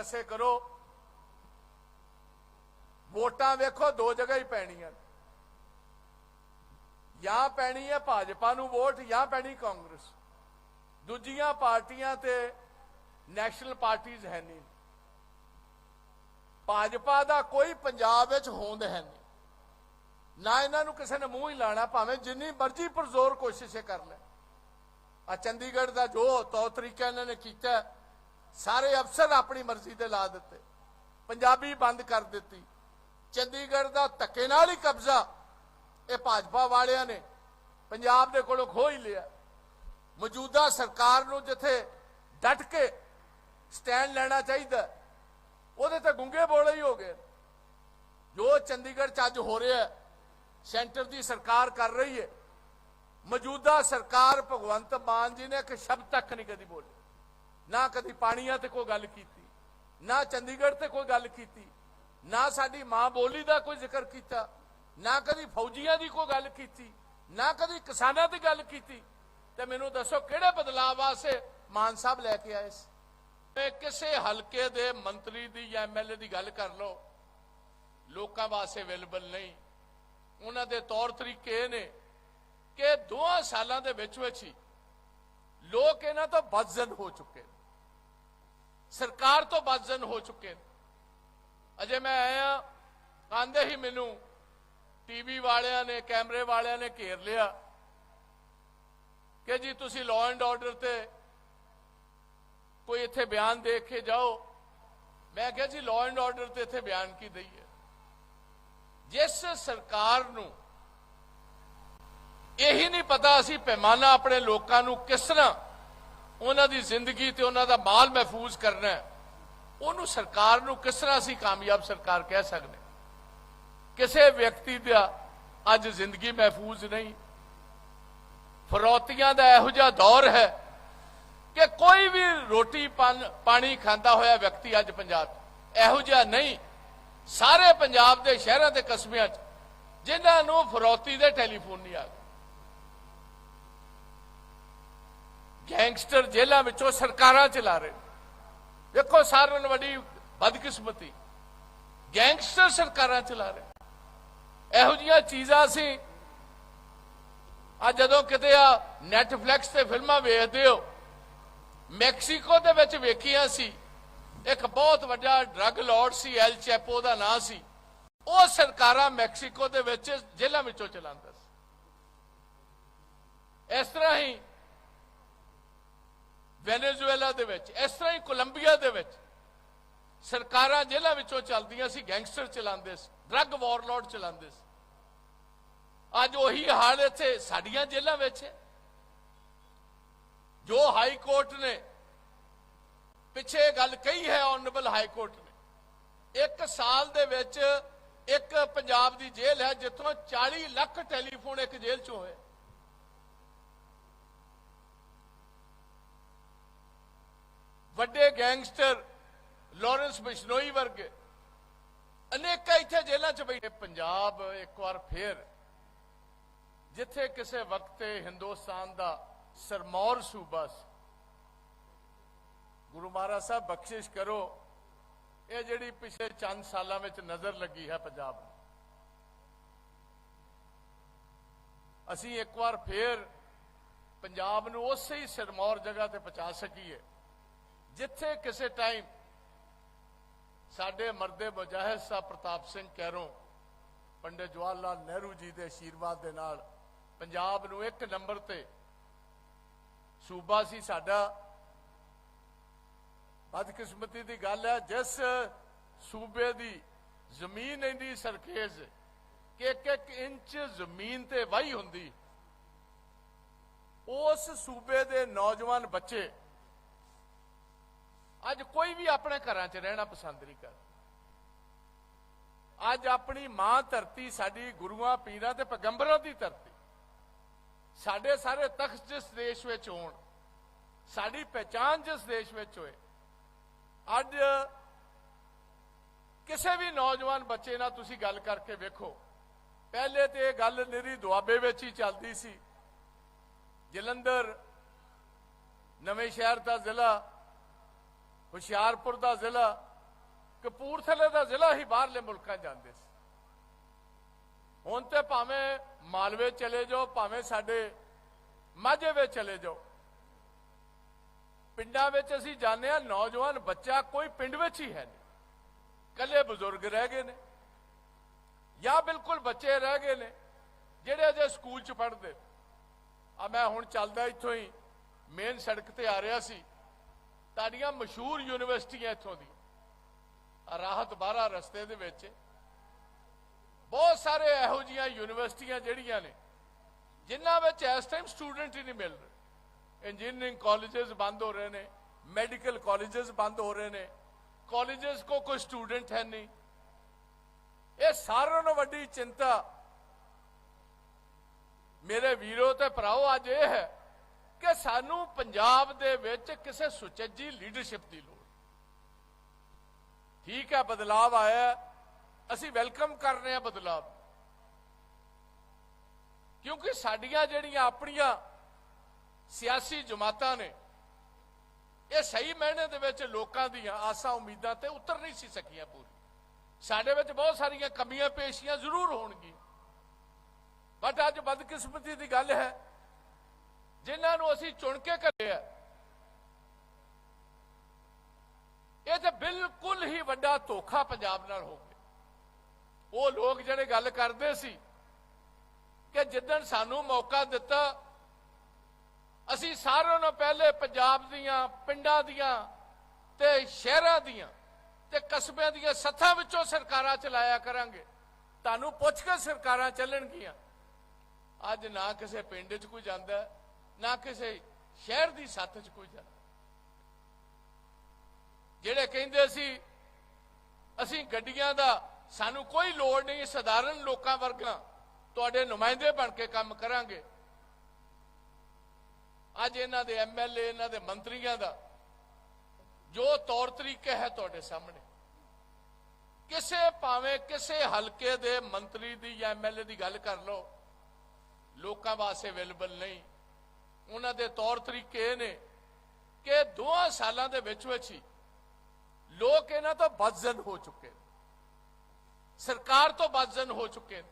ਕੱਸੇ ਕਰੋ। ਵੋਟਾਂ ਵੇਖੋ, ਦੋ ਜਗ੍ਹਾ ਹੀ ਪੈਣੀਆਂ। ਜਾਂ ਪੈਣੀ ਹੈ ਭਾਜਪਾ ਨੂੰ ਵੋਟ, ਜਾਂ ਪੈਣੀ ਕਾਂਗਰਸ। ਦੂਜੀਆਂ ਪਾਰਟੀਆਂ ਤੇ ਨੈਸ਼ਨਲ ਪਾਰਟੀਆਂ ਹੈ ਨਹੀਂ। ਭਾਜਪਾ ਦਾ ਕੋਈ ਪੰਜਾਬ ਵਿੱਚ ਹੋਂਦ ਹੈ ਨਹੀਂ। ਨਾ ਇਹਨਾਂ ਨੂੰ ਕਿਸੇ ਨੇ ਮੂੰਹ ਹੀ ਲਾਣਾ, ਭਾਵੇਂ ਜਿੰਨੀ ਮਰਜ਼ੀ ਪਰਜ਼ੋਰ ਕੋਸ਼ਿਸ਼ੇ ਕਰ ਲੈ। ਆ ਚੰਡੀਗੜ੍ਹ ਦਾ ਜੋ ਤੌਰ ਤਰੀਕਾ ਇਹਨਾਂ ਨੇ ਕੀਤਾ ਸਾਰੇ ਅਫਸਰ ਆਪਣੀ ਮਰਜ਼ੀ ਤੇ ਲਾ ਦਿੱਤੇ। ਪੰਜਾਬੀ ਬੰਦ ਕਰ ਦਿੱਤੀ। ਚੰਡੀਗੜ੍ਹ ਦਾ ਧੱਕੇ ਨਾਲ ਹੀ ਕਬਜ਼ਾ ਇਹ ਭਾਜਪਾ ਵਾਲਿਆਂ ਨੇ ਪੰਜਾਬ ਦੇ ਕੋਲੋਂ ਖੋਹ ਹੀ ਲਿਆ। ਮੌਜੂਦਾ ਸਰਕਾਰ ਨੂੰ ਜਿੱਥੇ ਡਟ ਕੇ ਸਟੈਂਡ ਲੈਣਾ ਚਾਹੀਦਾ ਉਹਦੇ ਤੇ ਗੁੰਗੇ ਬੋਲੇ ਹੀ ਹੋ ਗਏ। ਜੋ ਚੰਡੀਗੜ੍ਹ ਚ ਅੱਜ ਹੋ ਰਿਹਾ ਸੈਂਟਰ ਦੀ ਸਰਕਾਰ ਕਰ ਰਹੀ ਹੈ। ਮੌਜੂਦਾ ਸਰਕਾਰ ਭਗਵੰਤ ਮਾਨ ਜੀ ਨੇ ਇੱਕ ਸ਼ਬਦ ਤੱਕ ਨਹੀਂ ਕਦੀ ਬੋਲੀ ਨਾ ਕਦੀ ਪਾਣੀਆਂ ਤੇ ਕੋਈ ਗੱਲ ਕੀਤੀ, ਨਾ ਚੰਡੀਗੜ੍ਹ ਤੇ ਕੋਈ ਗੱਲ ਕੀਤੀ, ਨਾ ਸਾਡੀ ਮਾਂ ਬੋਲੀ ਦਾ ਕੋਈ ਜ਼ਿਕਰ ਕੀਤਾ, ਨਾ ਕਦੀ ਫੌਜੀਆਂ ਦੀ ਕੋਈ ਗੱਲ ਕੀਤੀ, ਨਾ ਕਦੀ ਕਿਸਾਨਾਂ ਦੀ ਗੱਲ ਕੀਤੀ। ਤੇ ਮੈਨੂੰ ਦੱਸੋ ਕਿਹੜੇ ਬਦਲਾਅ ਵਾਸਤੇ ਮਾਨ ਸਾਹਿਬ ਲੈ ਕੇ ਆਏ ਸੀ? ਕਿਸੇ ਹਲਕੇ ਦੇ ਮੰਤਰੀ ਦੀ ਜਾਂ ਐਮਐਲਏ ਦੀ ਗੱਲ ਕਰ ਲਓ। ਲੋਕਾਂ ਵਾਸਤੇ ਅਵੇਲੇਬਲ ਨਹੀਂ। ਉਹਨਾਂ ਦੇ ਤੌਰ ਤਰੀਕੇ ਇਹ ਨੇ ਕਿ ਦੋਹਾਂ ਸਾਲਾਂ ਦੇ ਵਿੱਚ ਵਿੱਚ ਹੀ ਲੋਕ ਬਦਜ਼ਨ ਹੋ ਚੁੱਕੇ ਨੇ। ਸਰਕਾਰ ਤੋਂ ਬਦਜ਼ਨ ਹੋ ਚੁੱਕੇ ਨੇ। ਅਜੇ ਮੈਂ ਆਇਆ ਆਂਦੇ ਹੀ ਮੈਨੂੰ ਟੀਵੀ ਵਾਲਿਆਂ ਨੇ, ਕੈਮਰੇ ਵਾਲਿਆਂ ਨੇ ਘੇਰ ਲਿਆ ਕਿ ਜੀ ਤੁਸੀਂ ਲਾਅ ਐਂਡ ਆਰਡਰ ਤੇ ਕੋਈ ਇੱਥੇ ਬਿਆਨ ਦੇ ਕੇ ਜਾਓ। ਮੈਂ ਕਿਹਾ ਜੀ ਲਾਅ ਐਂਡ ਆਰਡਰ ਤੇ ਇੱਥੇ ਬਿਆਨ ਕੀ ਦਈਏ? ਜਿਸ ਸਰਕਾਰ ਨੂੰ ਇਹੀ ਨਹੀਂ ਪਤਾ ਅਸੀਂ ਪੈਮਾਨਾ ਆਪਣੇ ਲੋਕਾਂ ਨੂੰ ਕਿਸ ਤਰ੍ਹਾਂ ਉਹਨਾਂ ਦੀ ਜ਼ਿੰਦਗੀ ਤੇ ਉਹਨਾਂ ਦਾ ਮਾਲ ਮਹਿਫੂਜ਼ ਕਰਨਾ ਹੈ। ਉਹਨੂੰ ਸਰਕਾਰ ਨੂੰ ਕਿਸ ਤਰ੍ਹਾਂ ਅਸੀਂ ਕਾਮਯਾਬ ਸਰਕਾਰ ਕਹਿ ਸਕਦੇ ਕਿਸੇ ਵਿਅਕਤੀ ਦਾ ਅੱਜ ਜ਼ਿੰਦਗੀ ਮਹਿਫੂਜ਼ ਨਹੀਂ। ਫਰੋਤੀਆਂ ਦਾ ਇਹੋ ਜਿਹਾ ਦੌਰ ਹੈ ਕਿ ਕੋਈ ਵੀ ਰੋਟੀ ਪਾਣੀ ਖਾਂਦਾ ਹੋਇਆ ਵਿਅਕਤੀ ਅੱਜ ਪੰਜਾਬ 'ਚ ਇਹੋ ਜਿਹਾ ਨਹੀਂ। ਸਾਰੇ ਪੰਜਾਬ ਦੇ ਸ਼ਹਿਰਾਂ ਤੇ ਕਸਬਿਆਂ 'ਚ ਜਿਨ੍ਹਾਂ ਨੂੰ ਫਰੋਤੀ ਦੇ ਟੈਲੀਫੋਨ ਨਹੀਂ ਆ ਗੈਂਗਸਟਰ ਜੇਲ੍ਹਾਂ ਵਿੱਚੋਂ ਸਰਕਾਰਾਂ ਚਲਾ ਰਹੇ ਨੇ। ਵੇਖੋ ਸਾਰਿਆਂ ਨੂੰ ਵੱਡੀ ਬਦਕਿਸਮਤੀ। ਗੈਂਗਸਟਰ ਸਰਕਾਰਾਂ ਚਲਾ ਰਹੇ ਇਹੋ ਜੀਆਂ ਚੀਜ਼ਾਂ ਸੀ ਆ ਜਦੋਂ ਕਿਤੇ ਆ ਨੈਟਫਲਿਕਸ ਤੇ ਫਿਲਮਾਂ ਵੇਖਦੇ ਹੋ, ਮੈਕਸੀਕੋ ਦੇ ਵਿੱਚ ਵੇਖੀਆਂ ਸੀ। ਇੱਕ ਬਹੁਤ ਵੱਡਾ ਡਰੱਗ ਲਾਰਡ ਸੀ, ਐਲ ਚੈਪੋ ਦਾ ਨਾਂ ਸੀ। ਉਹ ਸਰਕਾਰਾਂ ਮੈਕਸੀਕੋ ਦੇ ਵਿੱਚ ਜੇਲ੍ਹਾਂ ਵਿੱਚੋਂ ਚਲਾਉਂਦਾ ਸੀ। ਇਸ ਤਰ੍ਹਾਂ ਹੀ ਵੈਨੇਜ਼ੁਏਲਾ ਦੇ ਵਿੱਚ, ਇਸ ਤਰ੍ਹਾਂ ਹੀ ਕੋਲੰਬੀਆ ਦੇ ਵਿੱਚ ਸਰਕਾਰਾਂ ਜੇਲ੍ਹਾਂ ਵਿੱਚੋਂ ਚੱਲਦੀਆਂ ਸੀ, ਗੈਂਗਸਟਰ ਚਲਾਉਂਦੇ ਸੀ, ਡਰੱਗ ਵਾਰਲੋਰਡ ਚਲਾਉਂਦੇ ਸੀ। ਅੱਜ ਉਹੀ ਹਾਲ ਇੱਥੇ, ਸਾਡੀਆਂ ਜੇਲ੍ਹਾਂ ਵਿੱਚ ਹੈ। ਜੋ ਹਾਈ ਕੋਰਟ ਨੇ ਪਿੱਛੇ ਗੱਲ ਕਹੀ ਹੈ ਆਨਰੇਬਲ ਹਾਈ ਕੋਰਟ ਨੇ, ਇੱਕ ਸਾਲ ਦੇ ਵਿੱਚ ਇੱਕ ਪੰਜਾਬ ਦੀ ਜੇਲ੍ਹ ਹੈ, ਜਿੱਥੋਂ 40 ਲੱਖ ਟੈਲੀਫੋਨ ਇੱਕ ਜੇਲ੍ਹ ਚੋਂ ਹੋਏ। ਵੱਡੇ ਗੈਂਗਸਟਰ ਲਾਰੈਂਸ ਬਿਸ਼ਨੋਈ ਵਰਗੇ ਅਨੇਕਾਂ ਇੱਥੇ ਜੇਲ੍ਹਾਂ 'ਚ ਬੈਠੇ। ਪੰਜਾਬ ਇੱਕ ਵਾਰ ਫੇਰ ਜਿੱਥੇ ਕਿਸੇ ਵਕਤ ਤੇ ਹਿੰਦੁਸਤਾਨ ਦਾ ਸਰਮੌਰ ਸੂਬਾ ਸੀ। ਗੁਰੂ ਮਹਾਰਾਜ ਸਾਹਿਬ, ਬਖਸ਼ਿਸ਼ ਕਰੋ, ਇਹ ਜਿਹੜੀ ਪਿਛਲੇ ਚੰਦ ਸਾਲਾਂ ਵਿੱਚ ਨਜ਼ਰ ਲੱਗੀ ਹੈ ਪੰਜਾਬ ਨੂੰ। ਅਸੀਂ ਇੱਕ ਵਾਰ ਫੇਰ ਪੰਜਾਬ ਨੂੰ ਉਸੇ ਹੀ ਸਿਰਮੌਰ ਜਗ੍ਹਾ ਤੇ ਪਹੁੰਚਾ ਸਕੀਏ। ਜਿੱਥੇ ਕਿਸੇ ਟਾਈਮ ਸਾਡੇ ਮਰਦੇ ਮੁਜਾਹਿਦ ਸਾਹਿਬ ਪ੍ਰਤਾਪ ਸਿੰਘ ਕੈਰੋਂ, ਪੰਡਿਤ ਜਵਾਹਰ ਲਾਲ ਨਹਿਰੂ ਜੀ ਦੇ ਆਸ਼ੀਰਵਾਦ ਦੇ ਨਾਲ ਪੰਜਾਬ ਨੂੰ ਇੱਕ ਨੰਬਰ ਤੇ ਸੂਬਾ ਸੀ ਸਾਡਾ। ਬਦਕਿਸਮਤੀ ਦੀ ਗੱਲ ਹੈ, ਜਿਸ ਸੂਬੇ ਦੀ ਜ਼ਮੀਨ ਇੰਨੀ ਸਰਖੇਜ਼ ਕਿ ਇੱਕ ਇੱਕ ਇੰਚ ਜ਼ਮੀਨ ਤੇ ਵਾਹੀ ਹੁੰਦੀ, ਉਸ ਸੂਬੇ ਦੇ ਨੌਜਵਾਨ ਬੱਚੇ ਅੱਜ ਕੋਈ ਵੀ ਆਪਣੇ ਘਰਾਂ 'ਚ ਰਹਿਣਾ ਪਸੰਦ ਨਹੀਂ ਕਰਦਾ। ਅੱਜ ਆਪਣੀ ਮਾਂ ਧਰਤੀ ਸਾਡੀ ਗੁਰੂਆਂ, ਪੀਰਾਂ ਤੇ ਪੈਗੰਬਰਾਂ ਦੀ ਧਰਤੀ। ਸਾਡੇ ਸਾਰੇ ਤਖਤ ਜਿਸ ਦੇਸ਼ ਵਿੱਚ ਹੋਣ, ਸਾਡੀ ਪਹਿਚਾਨ ਜਿਸ ਦੇਸ਼ ਵਿੱਚ ਹੋਏ, ਅੱਜ ਕਿਸੇ ਵੀ ਨੌਜਵਾਨ ਬੱਚੇ ਨਾਲ ਤੁਸੀਂ ਗੱਲ ਕਰਕੇ ਵੇਖੋ। ਪਹਿਲੇ ਤੇ ਇਹ ਗੱਲ ਨਿਰੀ ਦੁਆਬੇ ਵਿੱਚ ਹੀ ਚੱਲਦੀ ਸੀ। ਜਲੰਧਰ, ਨਵੇਂ ਸ਼ਹਿਰ ਦਾ ਜ਼ਿਲ੍ਹਾ ਹੁਸ਼ਿਆਰਪੁਰ ਦਾ ਜ਼ਿਲ੍ਹਾ, ਕਪੂਰਥਲੇ ਦਾ ਜ਼ਿਲ੍ਹਾ ਹੀ ਬਾਹਰਲੇ ਮੁਲਕਾਂ ਜਾਂਦੇ ਸੀ। ਹੁਣ ਤੇ ਭਾਵੇਂ ਮਾਲਵੇ ਚਲੇ ਜਾਓ, ਭਾਵੇਂ ਸਾਡੇ ਮਾਝੇ ਵਿੱਚ ਚਲੇ ਜਾਓ, ਪਿੰਡਾਂ ਵਿੱਚ ਅਸੀਂ ਜਾਂਦੇ ਆ ਨੌਜਵਾਨ ਬੱਚਾ ਕੋਈ ਪਿੰਡ ਵਿੱਚ ਹੀ ਹੈ ਨਹੀਂ। ਕੱਲੇ ਬਜ਼ੁਰਗ ਰਹਿ ਗਏ ਨੇ, ਜਾਂ ਬਿਲਕੁਲ ਬੱਚੇ ਰਹਿ ਗਏ ਨੇ, ਜਿਹੜੇ ਅਜੇ ਸਕੂਲ 'ਚ ਪੜ੍ਹਦੇ ਆ ਮੈਂ ਹੁਣ ਚੱਲਦਾ ਇੱਥੋਂ ਹੀ, ਮੇਨ ਸੜਕ ਤੇ ਆ ਰਿਹਾ ਸੀ। ਤੁਹਾਡੀਆਂ ਮਸ਼ਹੂਰ ਯੂਨੀਵਰਸਿਟੀਆਂ ਇੱਥੋਂ ਦੀ ਰਾਹਤ ਬਾਰਾ ਰਸਤੇ ਦੇ ਵਿੱਚ। ਬਹੁਤ ਸਾਰੇ ਇਹੋ ਜੀਆਂ ਯੂਨੀਵਰਸਿਟੀਆਂ ਜਿਹੜੀਆਂ ਨੇ, ਜਿਨ੍ਹਾਂ ਵਿੱਚ ਇਸ ਟਾਈਮ ਸਟੂਡੈਂਟ ਹੀ ਨਹੀਂ ਮਿਲ ਰਹੇ। ਇੰਜੀਨੀਅਰਿੰਗ ਕਾਲਜਸ ਬੰਦ ਹੋ ਰਹੇ ਨੇ ਮੈਡੀਕਲ ਕਾਲਜਸ ਬੰਦ ਹੋ ਰਹੇ ਨੇ। ਕਾਲਜਸ ਕੋ ਕੋਈ ਸਟੂਡੈਂਟ ਹੈ ਨਹੀਂ। ਇਹ ਸਾਰਿਆਂ ਨੂੰ ਵੱਡੀ ਚਿੰਤਾ। ਮੇਰੇ ਵੀਰੋ ਤੇ ਭਰਾਓ, ਅੱਜ ਇਹ ਹੈ ਕਿ ਸਾਨੂੰ ਪੰਜਾਬ ਦੇ ਵਿੱਚ ਕਿਸੇ ਸੁਚੱਜੀ ਲੀਡਰਸ਼ਿਪ ਦੀ ਲੋੜ ਠੀਕ ਹੈ ਬਦਲਾਅ ਆਇਆ ਅਸੀਂ ਵੈਲਕਮ ਕਰ ਰਹੇ ਹਾਂ ਬਦਲਾਅ ਕਿਉਂਕਿ ਸਾਡੀਆਂ ਜਿਹੜੀਆਂ ਆਪਣੀਆਂ ਸਿਆਸੀ ਜਮਾਤਾਂ ਨੇ, ਇਹ ਸਹੀ ਮਾਇਨੇ ਦੇ ਵਿੱਚ ਲੋਕਾਂ ਦੀਆਂ ਆਸਾਂ, ਉਮੀਦਾਂ ਤੇ ਉਤਰ ਨਹੀਂ ਸੀ ਸਕੀਆਂ ਪੂਰੀ। ਸਾਡੇ ਵਿੱਚ ਬਹੁਤ ਸਾਰੀਆਂ ਕਮੀਆਂ, ਪੇਸ਼ੀਆਂ ਜ਼ਰੂਰ ਹੋਣਗੀਆਂ। ਬਟ ਅੱਜ ਬਦਕਿਸਮਤੀ ਦੀ ਗੱਲ ਹੈ ਜਿਨ੍ਹਾਂ ਨੂੰ ਅਸੀਂ ਚੁਣ ਕੇ ਕੱਢਿਆ ਇਹ ਤਾਂ ਬਿਲਕੁਲ ਹੀ ਵੱਡਾ ਧੋਖਾ ਪੰਜਾਬ ਨਾਲ ਹੋ ਗਿਆ। ਉਹ ਲੋਕ ਜਿਹੜੇ ਗੱਲ ਕਰਦੇ ਸੀ ਕਿ ਜਿੱਦਣ ਸਾਨੂੰ ਮੌਕਾ ਦਿੱਤਾ, ਅਸੀਂ ਸਾਰਿਆਂ ਨੂੰ ਪਹਿਲੇ ਪੰਜਾਬ ਦੀਆਂ, ਪਿੰਡਾਂ ਦੀਆਂ ਤੇ ਸ਼ਹਿਰਾਂ ਦੀਆਂ ਤੇ ਕਸਬਿਆਂ ਦੀਆਂ ਸੱਥਾਂ ਵਿੱਚੋਂ ਸਰਕਾਰਾਂ ਚਲਾਇਆ ਕਰਾਂਗੇ। ਤੁਹਾਨੂੰ ਪੁੱਛ ਕੇ ਸਰਕਾਰਾਂ ਚੱਲਣਗੀਆਂ। ਅੱਜ ਨਾ ਕਿਸੇ ਪਿੰਡ 'ਚ ਕੋਈ ਜਾਂਦਾ। ਨਾ ਕਿਸੇ ਸ਼ਹਿਰ ਦੀ ਸੱਥ 'ਚ ਕੋਈ ਜਾਂਦਾ ਜਿਹੜੇ ਕਹਿੰਦੇ ਸੀ, ਅਸੀਂ ਗੱਡੀਆਂ ਦਾ ਸਾਨੂੰ ਕੋਈ ਲੋੜ ਨਹੀਂ, ਸਧਾਰਨ ਲੋਕਾਂ ਵਰਗਾ ਤੁਹਾਡੇ ਨੁਮਾਇੰਦੇ ਬਣ ਕੇ ਕੰਮ ਕਰਾਂਗੇ। ਅੱਜ ਇਹਨਾਂ ਦੇ ਐਮਐਲਏ ਇਹਨਾਂ ਦੇ ਮੰਤਰੀਆਂ ਦਾ ਜੋ ਤੌਰ ਤਰੀਕੇ ਹੈ ਤੁਹਾਡੇ ਸਾਹਮਣੇ। ਕਿਸੇ ਭਾਵੇਂ ਕਿਸੇ ਹਲਕੇ ਦੇ ਮੰਤਰੀ ਦੀ ਜਾਂ ਐਮਐਲਏ ਦੀ ਗੱਲ ਕਰ ਲਓ, ਲੋਕਾਂ ਵਾਸਤੇ ਅਵੇਲੇਬਲ ਨਹੀਂ। ਉਹਨਾਂ ਦੇ ਤੌਰ ਤਰੀਕੇ ਇਹ ਨੇ ਕਿ ਦੋਹਾਂ ਸਾਲਾਂ ਦੇ ਵਿੱਚ ਵਿੱਚ ਹੀ ਲੋਕ ਇਹਨਾਂ ਤੋਂ ਬਦਜ਼ਨ ਹੋ ਚੁੱਕੇ ਨੇ। ਸਰਕਾਰ ਤੋਂ ਬਦਜ਼ਨ ਹੋ ਚੁੱਕੇ ਨੇ।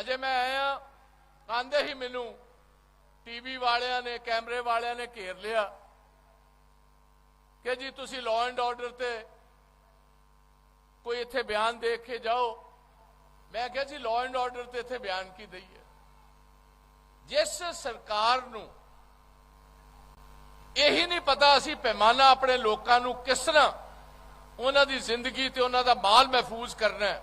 ਅਜੇ ਮੈਂ ਆਇਆ ਆਂਦੇ ਹੀ ਮੈਨੂੰ ਟੀਵੀ ਵਾਲਿਆਂ ਨੇ, ਕੈਮਰੇ ਵਾਲਿਆਂ ਨੇ ਘੇਰ ਲਿਆ ਕਿ ਜੀ ਤੁਸੀਂ ਲਾਅ ਐਂਡ ਆਰਡਰ ਤੇ ਕੋਈ ਇੱਥੇ ਬਿਆਨ ਦੇ ਕੇ ਜਾਓ। ਮੈਂ ਕਿਹਾ ਜੀ ਲਾਅ ਐਂਡ ਆਰਡਰ ਤੇ ਇੱਥੇ ਬਿਆਨ ਕੀ ਦਈਏ? ਜਿਸ ਸਰਕਾਰ ਨੂੰ ਇਹੀ ਨਹੀਂ ਪਤਾ ਅਸੀਂ ਪੈਮਾਨਾ ਆਪਣੇ ਲੋਕਾਂ ਨੂੰ ਕਿਸ ਤਰ੍ਹਾਂ ਉਹਨਾਂ ਦੀ ਜ਼ਿੰਦਗੀ ਤੇ ਉਹਨਾਂ ਦਾ ਮਾਲ ਮਹਿਫੂਜ਼ ਕਰਨਾ ਹੈ,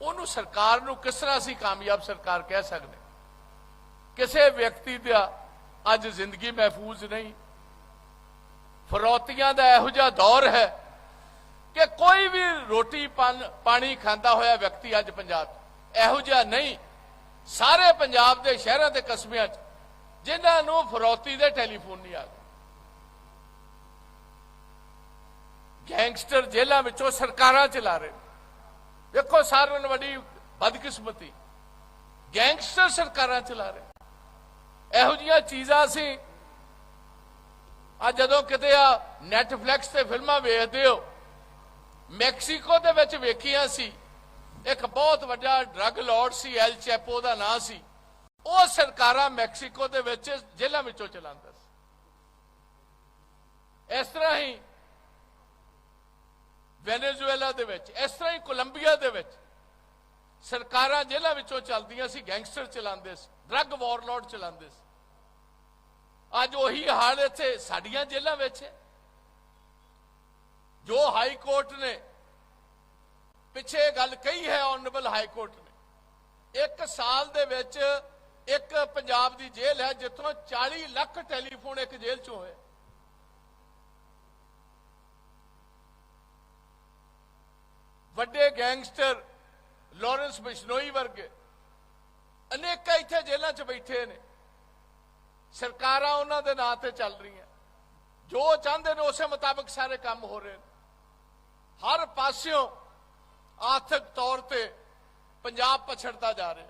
ਉਹਨੂੰ ਸਰਕਾਰ ਨੂੰ ਕਿਸ ਤਰ੍ਹਾਂ ਅਸੀਂ ਕਾਮਯਾਬ ਸਰਕਾਰ ਕਹਿ ਸਕਦੇ ਕਿਸੇ ਵਿਅਕਤੀ ਦਾ ਅੱਜ ਜ਼ਿੰਦਗੀ ਮਹਿਫੂਜ਼ ਨਹੀਂ। ਫਰੋਤੀਆਂ ਦਾ ਇਹੋ ਜਿਹਾ ਦੌਰ ਹੈ ਕਿ ਕੋਈ ਵੀ ਰੋਟੀ ਪਾਣੀ ਖਾਂਦਾ ਹੋਇਆ ਵਿਅਕਤੀ ਅੱਜ ਪੰਜਾਬ 'ਚ ਇਹੋ ਜਿਹਾ ਨਹੀਂ। ਸਾਰੇ ਪੰਜਾਬ ਦੇ ਸ਼ਹਿਰਾਂ ਤੇ ਕਸਬਿਆਂ 'ਚ, ਜਿਨ੍ਹਾਂ ਨੂੰ ਫਰੋਤੀ ਦੇ ਟੈਲੀਫੋਨ ਨਹੀਂ ਆ ਗਏ। ਗੈਂਗਸਟਰ ਜੇਲ੍ਹਾਂ ਵਿੱਚੋਂ ਸਰਕਾਰਾਂ ਚਲਾ ਰਹੇ ਨੇ। ਦੇਖੋ ਸਾਰਿਆਂ ਨੂੰ ਵੱਡੀ ਬਦਕਿਸਮਤੀ। ਗੈਂਗਸਟਰ ਸਰਕਾਰਾਂ ਚਲਾ ਰਹੇ ਇਹੋ ਜਿਹੀਆਂ ਚੀਜ਼ਾਂ ਸੀ ਆ ਜਦੋਂ ਕਿਤੇ ਆ ਨੈਟਫਲਿਕਸ ਤੇ ਫਿਲਮਾਂ ਵੇਖਦੇ ਹੋ, ਮੈਕਸੀਕੋ ਦੇ ਵਿੱਚ ਵੇਖੀਆਂ ਸੀ। ਇੱਕ ਬਹੁਤ ਵੱਡਾ ਡਰੱਗ ਲਾਰਡ ਸੀ ਐਲ ਚੈਪੋ ਦਾ ਨਾਂ ਸੀ। ਉਹ ਸਰਕਾਰਾਂ ਮੈਕਸੀਕੋ ਦੇ ਵਿੱਚ ਜੇਲ੍ਹਾਂ ਵਿੱਚੋਂ ਚਲਾਉਂਦਾ ਸੀ। ਇਸ ਤਰ੍ਹਾਂ ਹੀ ਵੈਨੇਜ਼ੁਏਲਾ ਦੇ ਵਿੱਚ, ਇਸ ਤਰ੍ਹਾਂ ਹੀ ਕੋਲੰਬੀਆ ਦੇ ਵਿੱਚ ਸਰਕਾਰਾਂ ਜੇਲ੍ਹਾਂ ਵਿੱਚੋਂ ਚੱਲਦੀਆਂ ਸੀ, ਗੈਂਗਸਟਰ ਚਲਾਉਂਦੇ ਸੀ ਡਰੱਗ ਵਾਰਲੋਰਡ ਚਲਾਉਂਦੇ ਸੀ। ਅੱਜ ਉਹੀ ਹਾਲ ਇੱਥੇ ਸਾਡੀਆਂ ਜੇਲ੍ਹਾਂ ਵਿੱਚ ਹੈ। ਜੋ ਹਾਈ ਕੋਰਟ ਨੇ ਪਿੱਛੇ ਗੱਲ ਕਹੀ ਹੈ ਆਨਰੇਬਲ ਹਾਈ ਕੋਰਟ ਨੇ। ਇੱਕ ਸਾਲ ਦੇ ਵਿੱਚ ਇੱਕ ਪੰਜਾਬ ਦੀ ਜੇਲ੍ਹ ਹੈ ਜਿੱਥੋਂ 40 ਲੱਖ ਟੈਲੀਫੋਨ ਇੱਕ ਜੇਲ੍ਹ ਚੋਂ ਹੋਏ। ਵੱਡੇ ਗੈਂਗਸਟਰ ਲਾਰੈਂਸ ਬਿਸ਼ਨੋਈ ਵਰਗੇ ਅਨੇਕਾਂ ਇੱਥੇ ਜੇਲ੍ਹਾਂ 'ਚ ਬੈਠੇ ਨੇ। ਸਰਕਾਰਾਂ ਉਹਨਾਂ ਦੇ ਨਾਂ ਤੇ ਚੱਲ ਰਹੀਆਂ। ਜੋ ਚਾਹੁੰਦੇ ਨੇ ਉਸੇ ਮੁਤਾਬਕ ਸਾਰੇ ਕੰਮ ਹੋ ਰਹੇ ਨੇ। ਹਰ ਪਾਸਿਓਂ ਆਰਥਿਕ ਤੌਰ ਤੇ ਪੰਜਾਬ ਪਛੜਦਾ ਜਾ ਰਿਹਾ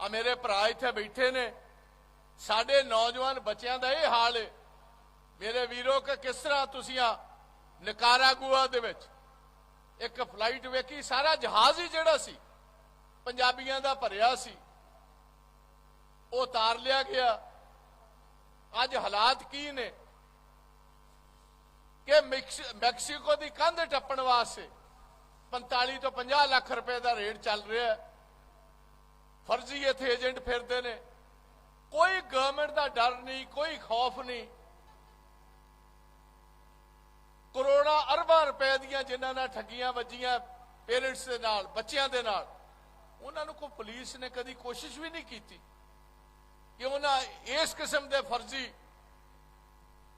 ਆ ਮੇਰੇ ਭਰਾ ਇੱਥੇ ਬੈਠੇ ਨੇ। ਸਾਡੇ ਨੌਜਵਾਨ ਬੱਚਿਆਂ ਦਾ ਇਹ ਹਾਲ ਹੈ। ਮੇਰੇ ਵੀਰੋ, ਕਿ ਕਿਸ ਤਰ੍ਹਾਂ ਤੁਸੀਂ ਆ ਨਿਕਾਰਾਗੁਆ ਦੇ ਵਿੱਚ ਇੱਕ ਫਲਾਈਟ ਵੇਖੀ? ਸਾਰਾ ਜਹਾਜ਼ ਹੀ ਜਿਹੜਾ ਸੀ, ਪੰਜਾਬੀਆਂ ਦਾ ਭਰਿਆ ਸੀ, ਉਹ ਉਤਾਰ ਲਿਆ ਗਿਆ। ਅੱਜ ਹਾਲਾਤ ਕੀ ਨੇ? ਕਿ ਮੈਕਸ- ਮੈਕਸੀਕੋ ਦੀ ਕੰਧ ਟੱਪਣ ਵਾਸਤੇ 45 ਤੋਂ 50 ਲੱਖ ਰੁਪਏ ਦਾ ਰੇਟ ਚੱਲ ਰਿਹਾ ਹੈ। ਫਰਜ਼ੀ ਇੱਥੇ ਏਜੰਟ ਫਿਰਦੇ ਨੇ। ਕੋਈ ਗਵਰਨਮੈਂਟ ਦਾ ਡਰ ਨਹੀਂ, ਕੋਈ ਖੌਫ ਨਹੀਂ। ਕਰੋੜਾਂ, ਅਰਬਾਂ ਰੁਪਏ ਦੀਆਂ ਜਿਨ੍ਹਾਂ ਨਾਲ ਠੱਗੀਆਂ ਵੱਜੀਆਂ ਪੇਰੈਂਟਸ ਦੇ ਨਾਲ, ਬੱਚਿਆਂ ਦੇ ਨਾਲ, ਉਹਨਾਂ ਨੂੰ ਕੋਈ ਪੁਲਿਸ ਨੇ ਕਦੀ ਕੋਸ਼ਿਸ਼ ਵੀ ਨਹੀਂ ਕੀਤੀ ਕਿ ਉਹਨਾਂ ਇਸ ਕਿਸਮ ਦੇ ਫਰਜ਼ੀ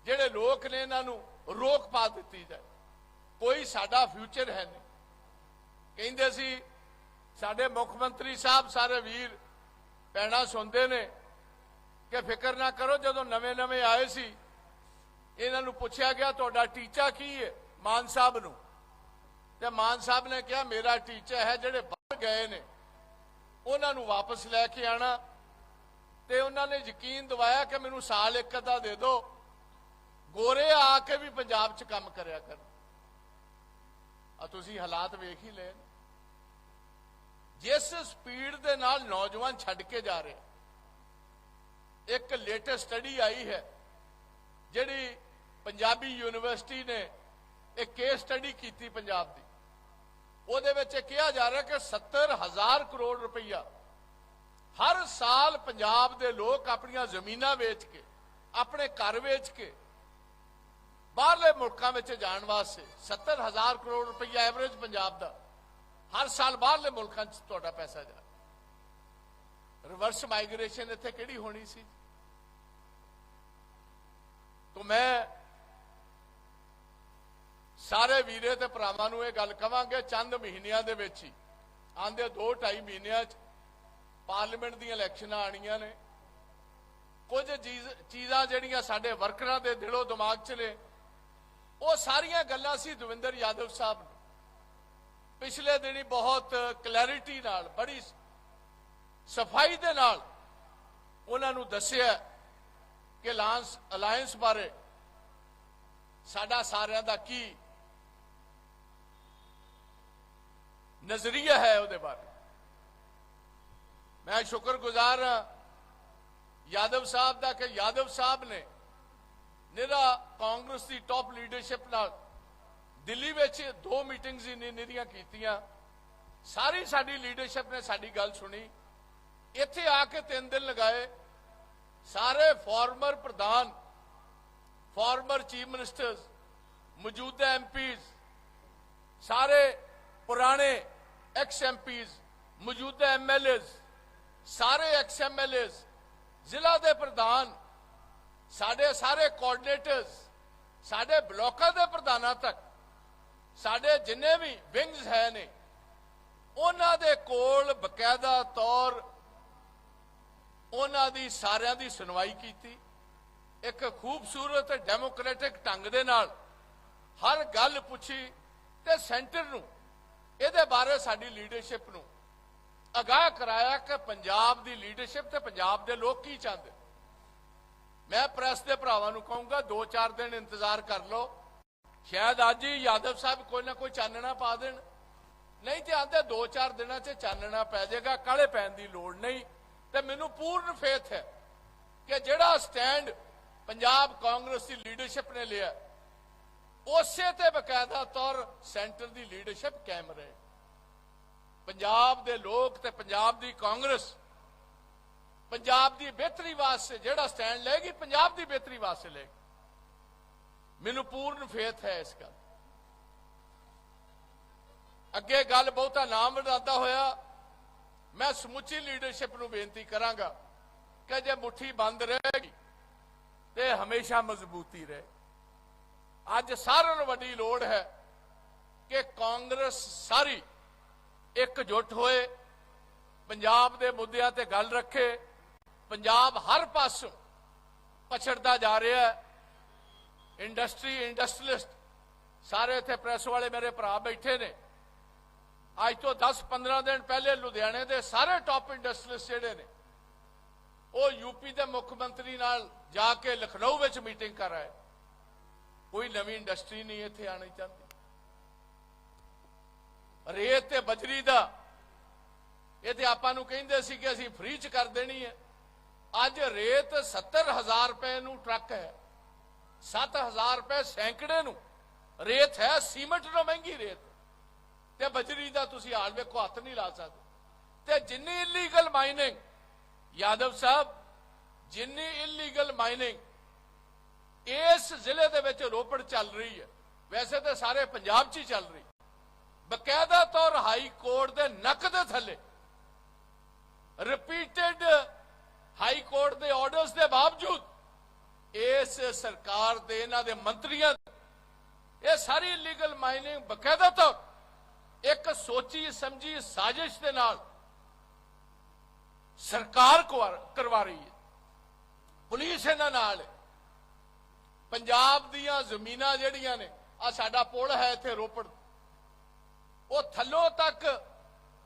ਜਿਹੜੇ ਲੋਕ ਨੇ, ਇਹਨਾਂ ਨੂੰ ਰੋਕ ਪਾ ਦਿੱਤੀ ਜਾਏ। ਕੋਈ ਸਾਡਾ ਫਿਊਚਰ ਹੈ ਨਹੀਂ। ਕਹਿੰਦੇ ਸੀ, ਸਾਡੇ ਮੁੱਖ ਮੰਤਰੀ ਸਾਹਿਬ ਸਾਰੇ ਵੀਰ ਪੈਣਾ ਸੁਣਦੇ ਨੇ ਕਿ ਫਿਕਰ ਨਾ ਕਰੋ, ਜਦੋਂ ਨਵੇਂ-ਨਵੇਂ ਆਏ ਸੀ, ਇਹਨਾਂ ਨੂੰ ਪੁੱਛਿਆ ਗਿਆ, ਤੁਹਾਡਾ ਟੀਚਾ ਕੀ ਹੈ ਮਾਨ ਸਾਹਿਬ ਨੂੰ। ਤੇ ਮਾਨ ਸਾਹਿਬ ਨੇ ਕਿਹਾ, ਮੇਰਾ ਟੀਚਾ ਹੈ ਜਿਹੜੇ ਬਾਹਰ ਗਏ ਨੇ। ਉਹਨਾਂ ਨੂੰ ਵਾਪਸ ਲੈ ਕੇ ਆਣਾ। ਤੇ ਉਹਨਾਂ ਨੇ ਯਕੀਨ ਦਿਵਾਇਆ ਕਿ ਮੈਨੂੰ ਸਾਲ ਇੱਕ ਅੱਧਾ ਦੇ ਦਿਓ ਗੋਰੇ ਆ ਕੇ ਵੀ ਪੰਜਾਬ 'ਚ ਕੰਮ ਕਰਿਆ ਕਰ ਆ, ਤੁਸੀਂ ਹਾਲਾਤ ਵੇਖ ਹੀ ਲਏ। ਨੇ। ਜਿਸ ਸਪੀਡ ਦੇ ਨਾਲ ਨੌਜਵਾਨ ਛੱਡ ਕੇ ਜਾ ਰਹੇ ਇੱਕ ਲੇਟੈਸਟ ਸਟੱਡੀ ਆਈ ਹੈ, ਜਿਹੜੀ ਪੰਜਾਬੀ ਯੂਨੀਵਰਸਿਟੀ ਨੇ ਇੱਕ ਕੇਸ ਸਟੱਡੀ ਕੀਤੀ ਪੰਜਾਬ ਦੀ। ਉਹਦੇ ਵਿੱਚ ਇਹ ਕਿਹਾ ਜਾ ਰਿਹਾ ਕਿ 70000 ਕਰੋੜ ਰੁਪਈਆ ਹਰ ਸਾਲ ਪੰਜਾਬ ਦੇ ਲੋਕ ਆਪਣੀਆਂ ਜ਼ਮੀਨਾਂ ਵੇਚ ਕੇ, ਆਪਣੇ ਘਰ ਵੇਚ ਕੇ ਬਾਹਰਲੇ ਮੁਲਕਾਂ ਵਿੱਚ ਜਾਣ ਵਾਸਤੇ 70000 ਕਰੋੜ ਰੁਪਈਆ ਐਵਰੇਜ ਪੰਜਾਬ ਦਾ ਹਰ ਸਾਲ ਬਾਹਰਲੇ ਮੁਲਕਾਂ 'ਚ ਤੁਹਾਡਾ ਪੈਸਾ ਜਾ ਰਿਵਰਸ ਮਾਈਗ੍ਰੇਸ਼ਨ ਇੱਥੇ ਕਿਹੜੀ ਹੋਣੀ ਸੀ? ਤੋਂ ਮੈਂ ਸਾਰੇ ਵੀਰੇ ਤੇ ਭਰਾਵਾਂ ਨੂੰ ਇਹ ਗੱਲ ਕਵਾਂਗੇ, ਚੰਦ ਮਹੀਨਿਆਂ ਦੇ ਵਿੱਚ ਹੀ, ਆਂਦੇ 2 2.5 ਮਹੀਨਿਆਂ 'ਚ ਪਾਰਲੀਮੈਂਟ ਦੀਆਂ ਇਲੈਕਸ਼ਨਾਂ ਆਣੀਆਂ ਨੇ। ਕੁਝ ਚੀਜ਼ਾਂ ਜਿਹੜੀਆਂ ਸਾਡੇ ਵਰਕਰਾਂ ਦੇ ਦਿਲੋਂ ਦਿਮਾਗ 'ਚ ਨੇ, ਉਹ ਸਾਰੀਆਂ ਗੱਲਾਂ ਸੀ ਦਵਿੰਦਰ ਯਾਦਵ ਸਾਹਿਬ ਨੇ। ਪਿਛਲੇ ਦਿਨੀ ਬਹੁਤ ਕਲੈਰਿਟੀ ਨਾਲ, ਬੜੀ ਸਫ਼ਾਈ ਦੇ ਨਾਲ ਉਹਨਾਂ ਨੂੰ ਦੱਸਿਆ ਕਿ ਲਾਂਸ ਅਲਾਈਅੰਸ ਬਾਰੇ ਸਾਡਾ ਸਾਰਿਆਂ ਦਾ ਕੀ ਨਜ਼ਰੀਆ ਹੈ ਉਹਦੇ ਬਾਰੇ। ਮੈਂ ਸ਼ੁਕਰਗੁਜ਼ਾਰ ਹਾਂ ਯਾਦਵ ਸਾਹਿਬ ਦਾ ਕਿ ਯਾਦਵ ਸਾਹਿਬ ਨੇ ਨਿਰਾ ਕਾਂਗਰਸ ਦੀ ਟਾਪ ਲੀਡਰਸ਼ਿਪ ਨਾਲ ਦਿੱਲੀ ਵਿੱਚ ਦੋ ਮੀਟਿੰਗਸ ਹੀ ਨਿ- ਕੀਤੀਆਂ। ਸਾਰੀ ਸਾਡੀ ਲੀਡਰਸ਼ਿਪ ਨੇ ਸਾਡੀ ਗੱਲ ਸੁਣੀ। ਇੱਥੇ ਆ ਕੇ ਤਿੰਨ ਦਿਨ ਲਗਾਏ। ਸਾਰੇ ਫਾਰਮਰ ਪ੍ਰਧਾਨ ਫਾਰਮਰ ਚੀਫ ਮਿਨਿਸਟਰਸ ਮੌਜੂਦਾ ਐਮਪੀਜ਼ ਸਾਰੇ ਪੁਰਾਣੇ ਐਕਸ ਐਮਪੀਜ਼ ਮੌਜੂਦਾ ਐਮਐਲਏਜ਼ ਸਾਰੇ ਐਕਸ ਐਮਐਲਏਜ਼ ਜ਼ਿਲ੍ਹਾ ਦੇ ਪ੍ਰਧਾਨ, ਸਾਡੇ ਸਾਰੇ ਕੋਆਰਡੀਨੇਟਰਸ ਸਾਡੇ ਬਲਾਕਾਂ ਦੇ ਪ੍ਰਧਾਨਾਂ ਤੱਕ ਸਾਡੇ ਜਿੰਨੇ ਵੀ ਵਿੰਗਸ ਹੈ ਨੇ, ਉਹਨਾਂ ਦੇ ਕੋਲ ਬਕਾਇਦਾ ਤੌਰ ਉਹਨਾਂ ਦੀ ਸਾਰਿਆਂ ਦੀ ਸੁਣਵਾਈ ਕੀਤੀ। ਇੱਕ ਖੂਬਸੂਰਤ ਡੈਮੋਕ੍ਰੈਟਿਕ ਢੰਗ ਦੇ ਨਾਲ ਹਰ ਗੱਲ ਪੁੱਛੀ ਤੇ ਸੈਂਟਰ ਨੂੰ, ਇਹਦੇ ਬਾਰੇ ਸਾਡੀ ਲੀਡਰਸ਼ਿਪ ਨੂੰ ਅਗਾਹ ਕਰਾਇਆ ਕਿ ਪੰਜਾਬ ਦੀ ਲੀਡਰਸ਼ਿਪ ਤੇ ਪੰਜਾਬ ਦੇ ਲੋਕ ਕੀ ਚਾਹੁੰਦੇ। ਮੈਂ ਪ੍ਰੈਸ ਦੇ ਭਰਾਵਾਂ ਨੂੰ ਕਹੂੰਗਾ 2-4 ਦਿਨ ਇੰਤਜ਼ਾਰ ਕਰ ਲਓ। ਸ਼ਾਇਦ ਅੱਜ ਹੀ ਯਾਦਵ ਸਾਹਿਬ ਕੋਈ ਨਾ ਕੋਈ ਚਾਨਣਾ ਪਾ ਦੇਣ। ਨਹੀਂ ਤੇ ਆਂਦੇ 2-4 ਦਿਨਾਂ 'ਚ ਚਾਨਣਾ ਪੈ ਜਾਏਗਾ, ਕਾਲੇ ਪੈਣ ਦੀ ਲੋੜ ਨਹੀਂ। ਤੇ ਮੈਨੂੰ ਪੂਰਨ ਫੇਥ ਹੈ ਕਿ ਜਿਹੜਾ ਸਟੈਂਡ ਪੰਜਾਬ ਕਾਂਗਰਸ ਦੀ ਲੀਡਰਸ਼ਿਪ ਨੇ ਲਿਆ, ਉਸੇ ਤੇ ਬਕਾਇਦਾ ਤੌਰ ਸੈਂਟਰ ਦੀ ਲੀਡਰਸ਼ਿਪ ਕਾਇਮ ਰਹੇ। ਪੰਜਾਬ ਦੇ ਲੋਕ ਤੇ ਪੰਜਾਬ ਦੀ ਕਾਂਗਰਸ, ਪੰਜਾਬ ਦੀ ਬਿਹਤਰੀ ਵਾਸਤੇ ਜਿਹੜਾ ਸਟੈਂਡ ਲਏਗੀ, ਪੰਜਾਬ ਦੀ ਬਿਹਤਰੀ ਵਾਸਤੇ ਲਏਗੀ। ਮੈਨੂੰ ਪੂਰਨ ਫੇਥ ਹੈ ਇਸ ਗੱਲ ਅੱਗੇ ਗੱਲ ਬਹੁਤਾ ਨਾਮ ਵਧਾਉਂਦਾ ਹੋਇਆ, ਮੈਂ ਸਮੁੱਚੀ ਲੀਡਰਸ਼ਿਪ ਨੂੰ ਬੇਨਤੀ ਕਰਾਂਗਾ ਕਿ ਜੇ ਮੁਠੀ ਬੰਦ ਰਹੇਗੀ ਤੇ ਹਮੇਸ਼ਾ ਮਜ਼ਬੂਤੀ ਰਹੇ। ਅੱਜ ਸਾਰਿਆਂ ਨੂੰ ਵੱਡੀ ਲੋੜ ਹੈ ਕਿ ਕਾਂਗਰਸ ਸਾਰੀ ਇਕਜੁੱਟ ਹੋਏ, ਪੰਜਾਬ ਦੇ ਮੁੱਦਿਆਂ ਤੇ ਗੱਲ ਰੱਖੇ, ਪੰਜਾਬ ਹਰ ਪਾਸੋਂ ਪਛੜਦਾ ਜਾ ਰਿਹਾ ਹੈ। ਇੰਡਸਟਰੀ ਇੰਡਸਟਰੀਲਿਸਟ ਸਾਰੇ ਇੱਥੇ ਪ੍ਰੈਸ ਵਾਲੇ ਮੇਰੇ ਭਰਾ ਬੈਠੇ ਨੇ। ਅੱਜ ਤੋਂ 10-15 ਦਿਨ ਪਹਿਲੇ ਲੁਧਿਆਣੇ ਦੇ ਸਾਰੇ ਟਾਪ ਇੰਡਸਟਰੀਲਿਸਟ ਜਿਹੜੇ ਨੇ, ਉਹ ਯੂਪੀ ਦੇ ਮੁੱਖ ਮੰਤਰੀ ਨਾਲ ਜਾ ਕੇ ਲਖਨਊ ਵਿੱਚ ਮੀਟਿੰਗ ਕਰ ਰਹੇ ਕੋਈ ਨਵੀਂ ਇੰਡਸਟਰੀ ਨਹੀਂ ਇੱਥੇ ਆਣੀ ਚਾਹੁੰਦੀ। ਰੇਤ ਤੇ ਬਜਰੀ ਦਾ, ਇਹ ਤੇ ਆਪਾਂ ਨੂੰ ਕਹਿੰਦੇ ਸੀ ਕਿ ਅਸੀਂ ਫ੍ਰੀ ਚ ਕਰ ਦੇਣੀ ਹੈ। ਅੱਜ ਰੇਤ 70000 ਰੁਪਏ ਨੂੰ ਟਰੱਕ ਹੈ। 7000 ਰੁਪਏ ਸੈਂਕੜੇ ਨੂੰ। ਰੇਤ ਹੈ, ਸੀਮੈਂਟ ਨਾਲੋਂ ਮਹਿੰਗੀ ਰੇਤ। ਤੇ ਬਜਰੀ ਦਾ ਤੁਸੀਂ ਹਾਲ ਵੇਖੋ, ਹੱਥ ਨਹੀਂ ਲਾ ਸਕਦੇ। ਤੇ ਜਿੰਨੀ ਇਲੀਗਲ ਮਾਈਨਿੰਗ ਯਾਦਵ ਸਾਹਿਬ, ਜਿੰਨੀ ਇਲੀਗਲ ਮਾਈਨਿੰਗ ਇਸ ਜ਼ਿਲ੍ਹੇ ਦੇ ਵਿੱਚ ਰੋਪੜ ਚੱਲ ਰਹੀ ਹੈ। ਵੈਸੇ ਤਾਂ ਸਾਰੇ ਪੰਜਾਬ 'ਚ ਹੀ ਚੱਲ ਰਹੀ। ਬਕਾਇਦਾ ਤੌਰ ਹਾਈ ਕੋਰਟ ਦੇ ਨੱਕ ਦੇ ਥੱਲੇ ਰਿਪੀਟਡ ਹਾਈ ਕੋਰਟ ਦੇ ਆਰਡਰਸ ਦੇ ਬਾਵਜੂਦ ਇਸ ਸਰਕਾਰ ਦੇ, ਇਹਨਾਂ ਦੇ ਮੰਤਰੀਆਂ ਇਹ ਸਾਰੀ ਇਲੀਗਲ ਮਾਈਨਿੰਗ ਬਕਾਇਦਾ ਤੌਰ ਇੱਕ ਸੋਚੀ, ਸਮਝੀ, ਸਾਜ਼ਿਸ਼ ਦੇ ਨਾਲ ਸਰਕਾਰ ਕਰਵਾ ਰਹੀ ਹੈ। ਪੁਲਿਸ ਇਹਨਾਂ ਨਾਲ ਪੰਜਾਬ ਦੀਆਂ ਜ਼ਮੀਨਾਂ ਜਿਹੜੀਆਂ ਨੇ ਆ ਸਾਡਾ ਪੁਲ ਹੈ ਇੱਥੇ ਰੋਪੜ। ਉਹ ਥੱਲੋਂ ਤੱਕ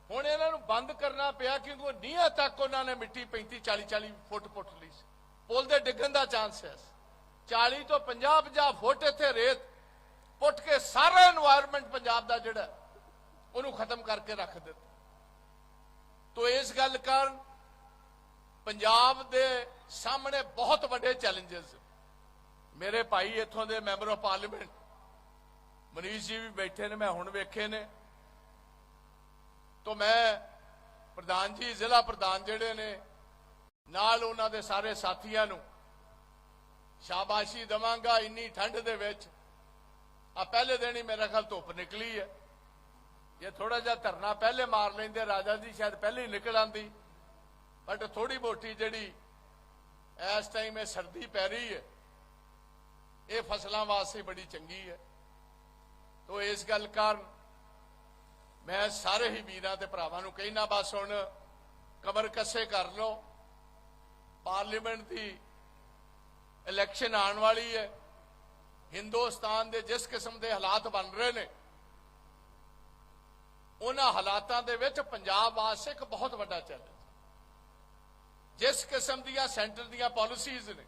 ਹੁਣ ਇਹਨਾਂ ਨੂੰ ਬੰਦ ਕਰਨਾ ਪਿਆ ਕਿਉਂਕਿ ਉਹ ਨੀਹਾਂ ਤੱਕ ਉਹਨਾਂ ਨੇ ਮਿੱਟੀ 35 40 40 ਫੁੱਟ ਪੁੱਟ ਲਈ ਸੀ। ਪੁਲ ਦੇ ਡਿੱਗਣ ਦਾ ਚਾਂਸ ਹੈ। 40 ਤੋਂ 50 50 ਫੁੱਟ ਇੱਥੇ ਰੇਤ ਪੁੱਟ ਕੇ ਸਾਰਾ এনवायरमेंट ਪੰਜਾਬ ਦਾ ਜਿਹੜਾ, ਉਹਨੂੰ ਖਤਮ ਕਰਕੇ ਰੱਖ ਦਿੱਤਾ। ਤੋਂ ਇਸ ਗੱਲ ਕਾਰਨ ਪੰਜਾਬ ਦੇ ਸਾਹਮਣੇ ਬਹੁਤ ਵੱਡੇ ਚੈਲੰਜਸ ਮੇਰੇ ਭਾਈ ਇੱਥੋਂ ਦੇ ਮੈਂਬਰ ਆਫ ਪਾਰਲੀਮੈਂਟ ਮਨੀਸ਼ ਜੀ ਵੀ ਬੈਠੇ ਨੇ, ਮੈਂ ਹੁਣ ਵੇਖੇ ਨੇ। ਤੋਂ ਮੈਂ ਪ੍ਰਧਾਨ ਜੀ, ਜ਼ਿਲ੍ਹਾ ਪ੍ਰਧਾਨ ਜਿਹੜੇ ਨੇ ਨਾਲ ਉਹਨਾਂ ਦੇ ਸਾਰੇ ਸਾਥੀਆਂ ਨੂੰ ਸ਼ਾਬਾਸ਼ੀ ਦਵਾਂਗਾ ਇੰਨੀ ਠੰਡ ਦੇ ਵਿੱਚ। ਆ ਪਹਿਲੇ ਦਿਨ ਹੀ ਮੇਰਾ ਖਿਆਲ ਧੁੱਪ ਨਿਕਲੀ ਹੈ। ਇਹ ਥੋੜਾ ਜਿਹਾ ਧਰਨਾ ਪਹਿਲੇ ਮਾਰ ਲੈਂਦੇ, ਰਾਜਾ ਜੀ ਸ਼ਾਇਦ ਪਹਿਲੇ ਹੀ ਨਿਕਲ ਆਂਦੀ ਬਟ ਥੋੜੀ ਮੋਟੀ ਜਿਹੜੀ ਇਸ ਟਾਈਮ ਇਹ ਸਰਦੀ ਪੈ ਰਹੀ ਹੈ, ਇਹ ਫਸਲਾਂ ਵਾਸਤੇ ਬੜੀ ਚੰਗੀ ਹੈ। ਤੋ ਇਸ ਗੱਲ ਕਾਰਨ ਮੈਂ ਸਾਰੇ ਹੀ ਵੀਰਾਂ ਤੇ ਭਰਾਵਾਂ ਨੂੰ ਕਹਿਣਾ ਬਸ ਹੁਣ ਕਮਰ ਕੱਸੇ ਕਰ ਲਓ। ਪਾਰਲੀਮੈਂਟ ਦੀ ਇਲੈਕਸ਼ਨ ਆਉਣ ਵਾਲੀ ਹੈ। ਹਿੰਦੁਸਤਾਨ ਦੇ ਜਿਸ ਕਿਸਮ ਦੇ ਹਾਲਾਤ ਬਣ ਰਹੇ ਨੇ, ਉਹਨਾਂ ਹਾਲਾਤਾਂ ਦੇ ਵਿੱਚ ਪੰਜਾਬ ਵਾਸਤੇ ਇੱਕ ਬਹੁਤ ਵੱਡਾ ਚੈਲੰਜ ਜਿਸ ਕਿਸਮ ਦੀਆਂ ਸੈਂਟਰ ਦੀਆਂ ਪਾਲਿਸੀਜ਼ ਨੇ,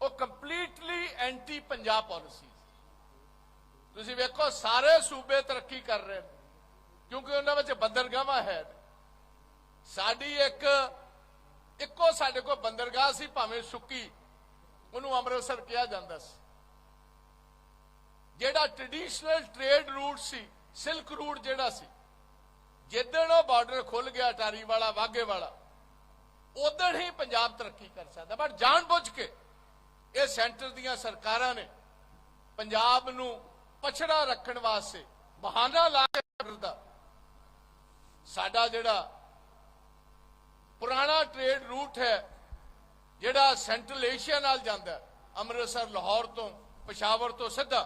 ਉਹ ਕੰਪਲੀਟਲੀ ਐਂਟੀ ਪੰਜਾਬ ਪਾਲਿਸੀਜ਼ ਤੁਸੀਂ ਵੇਖੋ, ਸਾਰੇ ਸੂਬੇ ਤਰੱਕੀ ਕਰ ਰਹੇ ਨੇ, ਕਿਉਂਕਿ ਉਹਨਾਂ ਵਿੱਚ ਬੰਦਰਗਾਹਾਂ ਹੈ। ਸਾਡੀ ਇੱਕ ਇੱਕੋ ਸਾਡੇ ਕੋਲ ਬੰਦਰਗਾਹ ਸੀ, ਭਾਵੇਂ ਸੁੱਕੀ। ਉਹਨੂੰ ਅੰਮ੍ਰਿਤਸਰ ਕਿਹਾ ਜਾਂਦਾ ਸੀ। ਜਿਹੜਾ ਟ੍ਰੈਡੀਸ਼ਨਲ ਟ੍ਰੇਡ ਰੂਟ ਸੀ ਸਿਲਕ ਰੂਟ ਜਿਹੜਾ ਸੀ, ਜਿੱਦਣ ਉਹ ਬਾਰਡਰ ਖੁੱਲ ਗਿਆ ਟਾਰੀ ਵਾਲਾ, ਵਾਗੇ ਵਾਲਾ ਉਦੋਂ ਹੀ ਪੰਜਾਬ ਤਰੱਕੀ ਕਰ ਸਕਦਾ। ਬਟ ਜਾਣਬੁੱਝ ਕੇ ਇਹ ਸੈਂਟਰ ਦੀਆਂ ਸਰਕਾਰਾਂ ਨੇ ਪੰਜਾਬ ਨੂੰ ਪਛੜਾ ਰੱਖਣ ਵਾਸਤੇ ਬਹਾਨਾ ਲਾ ਕੇ ਦਾ ਸਾਡਾ ਜਿਹੜਾ ਪੁਰਾਣਾ ਟ੍ਰੇਡ ਰੂਟ ਹੈ, ਜਿਹੜਾ ਸੈਂਟਰਲ ਏਸ਼ੀਆ ਨਾਲ ਜਾਂਦਾ ਅੰਮ੍ਰਿਤਸਰ, ਲਾਹੌਰ ਤੋਂ, ਪਸ਼ਾਵਰ ਤੋਂ ਸਿੱਧਾ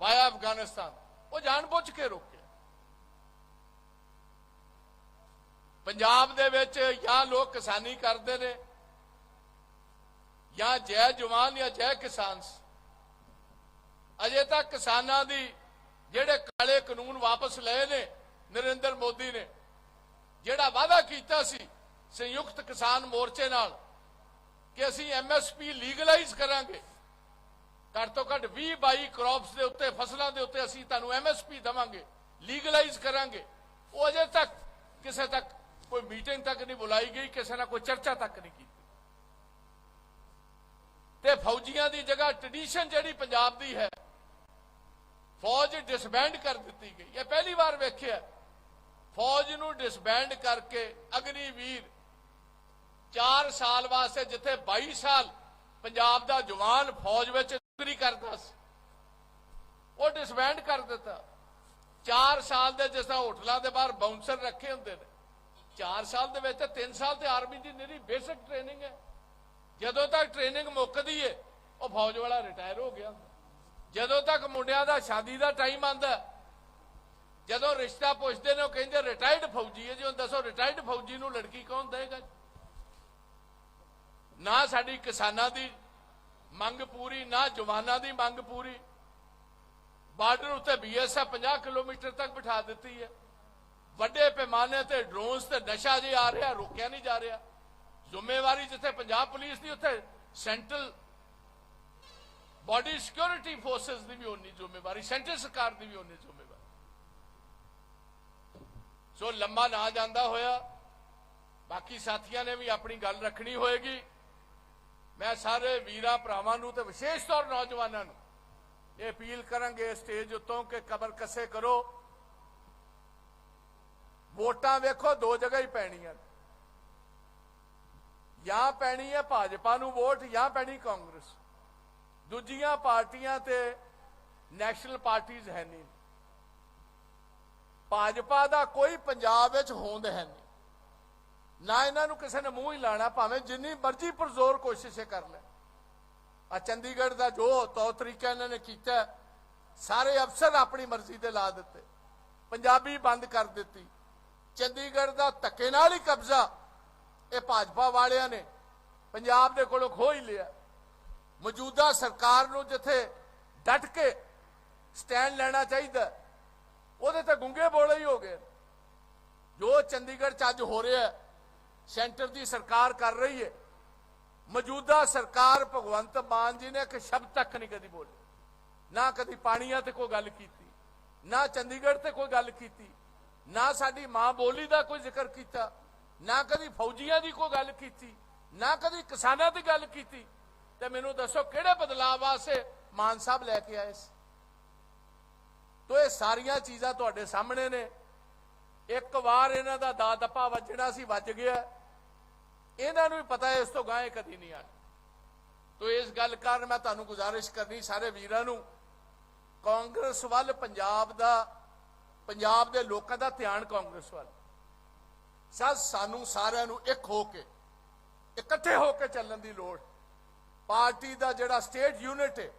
ਵਾਇਆ ਅਫਗਾਨਿਸਤਾਨ। ਉਹ ਜਾਣਬੁੱਝ ਕੇ ਰੋਕਿਆ। ਪੰਜਾਬ ਦੇ ਵਿੱਚ ਜਾਂ ਲੋਕ ਕਿਸਾਨੀ ਕਰਦੇ ਨੇ, ਜਾਂ ਜੈ ਜਵਾਨ ਜਾਂ ਜੈ ਕਿਸਾਨ ਅਜੇ ਤੱਕ ਕਿਸਾਨਾਂ ਦੀ ਜਿਹੜੇ ਕਾਲੇ ਕਾਨੂੰਨ ਵਾਪਸ ਲਏ ਨੇ, ਨਰਿੰਦਰ ਮੋਦੀ ਨੇ, ਜਿਹੜਾ ਵਾਅਦਾ ਕੀਤਾ ਸੀ ਸੰਯੁਕਤ ਕਿਸਾਨ ਮੋਰਚੇ ਨਾਲ ਕਿ ਅਸੀਂ ਐਮਐਸਪੀ ਲੀਗਲਾਈਜ਼ ਕਰਾਂਗੇ। ਘੱਟ ਤੋਂ ਘੱਟ 20 22 ਕ੍ਰੌਪਸ ਦੇ ਉੱਤੇ, ਫਸਲਾਂ ਦੇ ਉੱਤੇ ਅਸੀਂ ਤੁਹਾਨੂੰ ਐਮਐਸਪੀ ਦਵਾਂਗੇ। ਲੀਗਲਾਈਜ਼ ਕਰਾਂਗੇ। ਉਹ ਅਜੇ ਤੱਕ ਕਿਸੇ ਤੱਕ ਕੋਈ ਮੀਟਿੰਗ ਤੱਕ ਨਹੀਂ ਬੁਲਾਈ ਗਈ, ਕਿਸੇ ਨਾਲ ਕੋਈ ਚਰਚਾ ਤੱਕ ਨਹੀਂ ਕੀਤੀ। ਤੇ ਫੌਜੀਆਂ ਦੀ ਜਗ੍ਹਾ ਟ੍ਰੈਡੀਸ਼ਨ ਜਿਹੜੀ ਪੰਜਾਬ ਦੀ ਹੈ, ਫੌਜ ਡਿਸਬੈਂਡ ਕਰ ਦਿੱਤੀ ਗਈ। ਇਹ ਪਹਿਲੀ ਵਾਰ ਵੇਖਿਆ। ਫੌਜ ਨੂੰ ਡਿਸਬੈਂਡ ਕਰਕੇ ਅਗਨੀਵੀਰ 4 ਸਾਲ ਵਾਸਤੇ ਜਿੱਥੇ 22 ਸਾਲ ਪੰਜਾਬ ਦਾ ਜਵਾਨ ਫੌਜ ਵਿੱਚ ਨੌਕਰੀ ਕਰਦਾ ਸੀ, ਉਹ ਡਿਸਬੈਂਡ ਕਰ ਦਿੱਤਾ। 4 ਸਾਲ ਦੇ ਜਿਸ ਤਰ੍ਹਾਂ ਹੋਟਲਾਂ ਦੇ ਬਾਹਰ ਬਾਉਂਸਰ ਰੱਖੇ ਹੁੰਦੇ ਨੇ 4 ਸਾਲ ਦੇ ਵਿੱਚ 3 ਸਾਲ ਤੇ ਆਰਮੀ ਦੀ ਨਿਰੀ ਬੇਸਿਕ ਟ੍ਰੇਨਿੰਗ ਹੈ। ਜਦੋਂ ਤੱਕ ਟ੍ਰੇਨਿੰਗ ਮੁੱਕਦੀ ਏ, ਉਹ ਫੌਜ ਵਾਲਾ ਰਿਟਾਇਰ ਹੋ ਗਿਆ। ਜਦੋਂ ਤੱਕ ਮੁੰਡਿਆਂ ਦਾ ਸ਼ਾਦੀ ਦਾ ਟਾਈਮ ਆਂਦਾ ਜਦੋਂ ਰਿਸ਼ਤਾ ਪੁੱਛਦੇ ਨੇ, ਉਹ ਕਹਿੰਦੇ ਰਿਟਾਇਰਡ ਫੌਜੀ ਹੈ ਜੀ, ਹੁਣ ਦੱਸੋ ਰਿਟਾਇਰਡ ਫੌਜੀ ਨੂੰ ਲੜਕੀ ਕੌਣ ਦੇਗਾ ਨਾ ਸਾਡੀ ਕਿਸਾਨਾਂ ਦੀ ਮੰਗ ਪੂਰੀ, ਨਾ ਜਵਾਨਾਂ ਦੀ ਮੰਗ ਪੂਰੀ। ਬਾਰਡਰ ਉੱਤੇ ਬੀਐਸਐਫ 50 ਕਿਲੋਮੀਟਰ ਤੱਕ ਬਿਠਾ ਦਿੱਤੀ ਹੈ। ਵੱਡੇ ਪੈਮਾਨੇ ਤੇ ਡਰੋਨਸ ਤੇ ਨਸ਼ਾ ਜੇ ਆ ਰਿਹਾ, ਰੋਕਿਆ ਨਹੀਂ ਜਾ ਰਿਹਾ। ਜ਼ਿੰਮੇਵਾਰੀ ਜਿੱਥੇ ਪੰਜਾਬ ਪੁਲਿਸ ਦੀ, ਉੱਥੇ ਸੈਂਟਰਲ ਬਾਡੀ ਸਿਕਿਉਰਿਟੀ ਫੋਰਸਸ ਦੀ ਵੀ ਉਨੀ ਜ਼ਿੰਮੇਵਾਰੀ ਸੈਂਟਰ ਸਰਕਾਰ ਦੀ ਵੀ ਉਨੀ ਜ਼ਿੰਮੇਵਾਰੀ। ਸੋ ਲੰਮਾ ਨਾ ਜਾਂਦਾ ਹੋਇਆ। ਬਾਕੀ ਸਾਥੀਆਂ ਨੇ ਵੀ ਆਪਣੀ ਗੱਲ ਰੱਖਣੀ ਹੋਏਗੀ। ਮੈਂ ਸਾਰੇ ਵੀਰਾਂ ਭਰਾਵਾਂ ਨੂੰ ਤੇ ਵਿਸ਼ੇਸ਼ ਤੌਰ ਨੌਜਵਾਨਾਂ ਨੂੰ ਇਹ ਅਪੀਲ ਕਰਾਂਗੇ ਸਟੇਜ ਉੱਤੋਂ ਕਿ ਕਬਰ ਕੱਸੇ ਕਰੋ। ਵੋਟਾਂ ਵੇਖੋ, ਦੋ ਜਗ੍ਹਾ ਹੀ ਪੈਣੀਆਂ ਨੇ। ਜਾਂ ਪੈਣੀ ਹੈ ਭਾਜਪਾ ਨੂੰ ਵੋਟ ਜਾਂ ਪੈਣੀ ਕਾਂਗਰਸ। ਦੂਜੀਆਂ ਪਾਰਟੀਆਂ ਤੇ ਨੈਸ਼ਨਲ ਪਾਰਟੀਆਂ ਹੈ ਨਹੀਂ। ਭਾਜਪਾ ਦਾ ਕੋਈ ਪੰਜਾਬ ਵਿੱਚ ਹੋਂਦ ਹੈ ਨਹੀਂ। ਨਾ ਇਹਨਾਂ ਨੂੰ ਕਿਸੇ ਨੇ ਮੂੰਹ ਹੀ ਲਾਣਾ ਭਾਵੇਂ ਜਿੰਨੀ ਮਰਜ਼ੀ ਪਰਜ਼ੋਰ ਕੋਸ਼ਿਸ਼ੇ ਕਰ ਲੈ। ਆ ਚੰਡੀਗੜ੍ਹ ਦਾ ਜੋ ਤੌਰ ਤਰੀਕਾ ਇਹਨਾਂ ਨੇ ਕੀਤਾ ਸਾਰੇ ਅਫਸਰ ਆਪਣੀ ਮਰਜ਼ੀ ਤੇ ਲਾ ਦਿੱਤੇ। ਪੰਜਾਬੀ ਬੰਦ ਕਰ ਦਿੱਤੀ। ਚੰਡੀਗੜ੍ਹ ਦਾ ਧੱਕੇ ਨਾਲ ਹੀ ਕਬਜ਼ਾ ਇਹ ਭਾਜਪਾ ਵਾਲਿਆਂ ਨੇ ਪੰਜਾਬ ਦੇ ਕੋਲੋਂ ਖੋਹ ਹੀ ਲਿਆ। ਮੌਜੂਦਾ ਸਰਕਾਰ ਨੂੰ ਜਿੱਥੇ ਡਟ ਕੇ ਸਟੈਂਡ ਲੈਣਾ ਚਾਹੀਦਾ ਉਹਦੇ ਤੇ ਗੁੰਗੇ ਬੋਲੇ ਹੀ ਹੋ ਗਏ। ਜੋ ਚੰਡੀਗੜ੍ਹ ਚ ਅੱਜ ਹੋ ਰਿਹਾ ਹੈ, ਸੈਂਟਰ ਦੀ ਸਰਕਾਰ ਕਰ ਰਹੀ ਹੈ। ਮੌਜੂਦਾ ਸਰਕਾਰ ਭਗਵੰਤ ਮਾਨ ਜੀ ਨੇ ਇੱਕ ਸ਼ਬਦ ਤੱਕ ਨਹੀਂ ਕਦੀ ਬੋਲੇ ਨਾ ਕਦੀ ਪਾਣੀਆਂ ਤੇ ਕੋਈ ਗੱਲ ਕੀਤੀ, ਨਾ ਚੰਡੀਗੜ੍ਹ ਤੇ ਕੋਈ ਗੱਲ ਕੀਤੀ, ਨਾ ਸਾਡੀ ਮਾਂ ਬੋਲੀ ਦਾ ਕੋਈ ਜ਼ਿਕਰ ਕੀਤਾ, ਨਾ ਕਦੀ ਫੌਜੀਆਂ ਦੀ ਕੋਈ ਗੱਲ ਕੀਤੀ, ਨਾ ਕਦੀ ਕਿਸਾਨਾਂ ਦੀ ਗੱਲ ਕੀਤੀ। ਤੇ ਮੈਨੂੰ ਦੱਸੋ ਕਿਹੜੇ ਬਦਲਾਅ ਵਾਸਤੇ ਮਾਨ ਸਾਹਿਬ ਲੈ ਕੇ ਆਏ ਸੀ? ਤੋ ਇਹ ਸਾਰੀਆਂ ਚੀਜ਼ਾਂ ਤੁਹਾਡੇ ਸਾਹਮਣੇ ਨੇ। ਇੱਕ ਵਾਰ ਇਹਨਾਂ ਦਾ ਦਾ ਦੱਪਾ ਵੱਜਣਾ ਸੀ, ਵੱਜ ਗਿਆ। ਇਹਨਾਂ ਨੂੰ ਵੀ ਪਤਾ ਹੈ, ਇਸ ਤੋਂ ਗਾਂ ਇਹ ਕਦੀ ਨਹੀਂ ਆਣਾ ਤੋ ਇਸ ਗੱਲ ਕਾਰਨ ਮੈਂ ਤੁਹਾਨੂੰ ਗੁਜ਼ਾਰਿਸ਼ ਕਰਨੀ, ਸਾਰੇ ਵੀਰਾਂ ਨੂੰ, ਕਾਂਗਰਸ ਵੱਲ ਪੰਜਾਬ ਦਾ, ਪੰਜਾਬ ਦੇ ਲੋਕਾਂ ਦਾ ਧਿਆਨ ਕਾਂਗਰਸ ਵੱਲ। ਸਾ ਸਾਨੂੰ ਸਾਰਿਆਂ ਨੂੰ ਇੱਕ ਹੋ ਕੇ, ਇਕੱਠੇ ਹੋ ਕੇ ਚੱਲਣ ਦੀ ਲੋੜ। ਪਾਰਟੀ ਦਾ ਜਿਹੜਾ ਸਟੇਟ ਯੂਨਿਟ ਹੈ,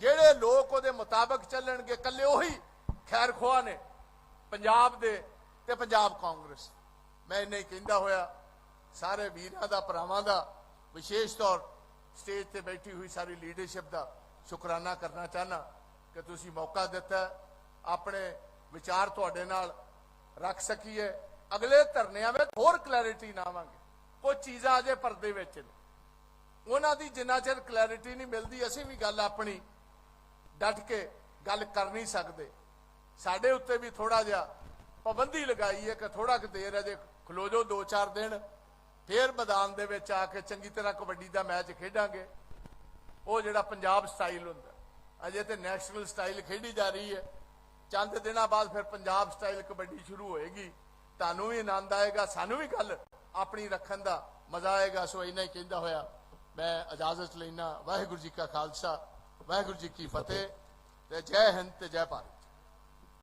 ਜਿਹੜੇ ਲੋਕ ਉਹਦੇ ਮੁਤਾਬਕ ਚੱਲਣਗੇ, ਇਕੱਲੇ ਉਹੀ ਖੈਰ ਖੋਆ ਨੇ, ਪੰਜਾਬ ਦੇ ਤੇ ਪੰਜਾਬ ਕਾਂਗਰਸ। ਮੈਂ ਇੰਨਾ ਹੀ ਕਹਿੰਦਾ ਹੋਇਆ। ਸਾਰੇ ਵੀਰਾਂ ਦਾ, ਭਰਾਵਾਂ ਦਾ ਵਿਸ਼ੇਸ਼ ਤੌਰ ਸਟੇਜ ਤੇ ਬੈਠੀ ਹੋਈ ਸਾਰੀ ਲੀਡਰਸ਼ਿਪ ਦਾ ਸ਼ੁਕਰਾਨਾ ਕਰਨਾ ਚਾਹਨਾ ਕਿ ਤੁਸੀਂ ਮੌਕਾ ਦਿੱਤਾ, ਆਪਣੇ ਵਿਚਾਰ ਤੁਹਾਡੇ ਨਾਲ ਰੱਖ ਸਕੀਏ। ਅਗਲੇ ਧਰਨਿਆਂ ਵਿੱਚ ਹੋਰ ਕਲੈਰਿਟੀ ਨਾ ਆਵਾਂਗੇ ਕੁਝ ਚੀਜ਼ਾਂ ਅਜੇ ਪਰਦੇ ਵਿੱਚ ਨੇ। ਉਹਨਾਂ ਦੀ ਜਿੰਨਾ ਚਿਰ ਕਲੈਰਿਟੀ ਨਹੀਂ ਮਿਲਦੀ, ਅਸੀਂ ਵੀ ਗੱਲ ਆਪਣੀ ਡਟ ਕੇ ਗੱਲ ਕਰ ਨਹੀਂ ਸਕਦੇ। ਸਾਡੇ ਉੱਤੇ ਵੀ ਥੋੜਾ ਜਿਹਾ ਪਾਬੰਦੀ ਲਗਾਈ ਹੈ ਕਿ ਥੋੜਾ ਕੁ ਦੇਰ ਅਜੇ ਖਲੋ ਜਾਓ 2-4 ਦਿਨ। ਫੇਰ ਮੈਦਾਨ ਦੇ ਵਿੱਚ ਆ ਕੇ ਚੰਗੀ ਤਰ੍ਹਾਂ ਕਬੱਡੀ ਦਾ ਮੈਚ ਖੇਡਾਂਗੇ। ਉਹ ਜਿਹੜਾ ਪੰਜਾਬ ਸਟਾਈਲ ਹੁੰਦਾ। ਅਜੇ ਤੇ ਨੈਸ਼ਨਲ ਸਟਾਈਲ ਖੇਡੀ ਜਾ ਰਹੀ ਹੈ। ਚੰਦ ਦਿਨਾਂ ਬਾਅਦ ਫਿਰ ਪੰਜਾਬ ਸਟਾਈਲ ਕਬੱਡੀ ਸ਼ੁਰੂ ਹੋਏਗੀ। ਤੁਹਾਨੂੰ ਵੀ ਆਨੰਦ ਆਏਗਾ, ਸਾਨੂੰ ਵੀ ਗੱਲ ਆਪਣੀ ਰੱਖਣ ਦਾ ਮਜ਼ਾ ਆਏਗਾ। ਸੋ ਇੰਨਾ ਹੀ ਕਹਿੰਦਾ ਹੋਇਆ, ਮੈਂ ਇਜਾਜ਼ਤ ਲੈਣਾ ਵਾਹਿਗੁਰੂ ਜੀ ਕਾ ਖਾਲਸਾ, ਵਾਹਿਗੁਰੂ ਜੀ ਕੀ ਫਤਿਹ ਤੇ ਜੈ ਹਿੰਦ ਤੇ ਜੈ ਭਾਰਤ।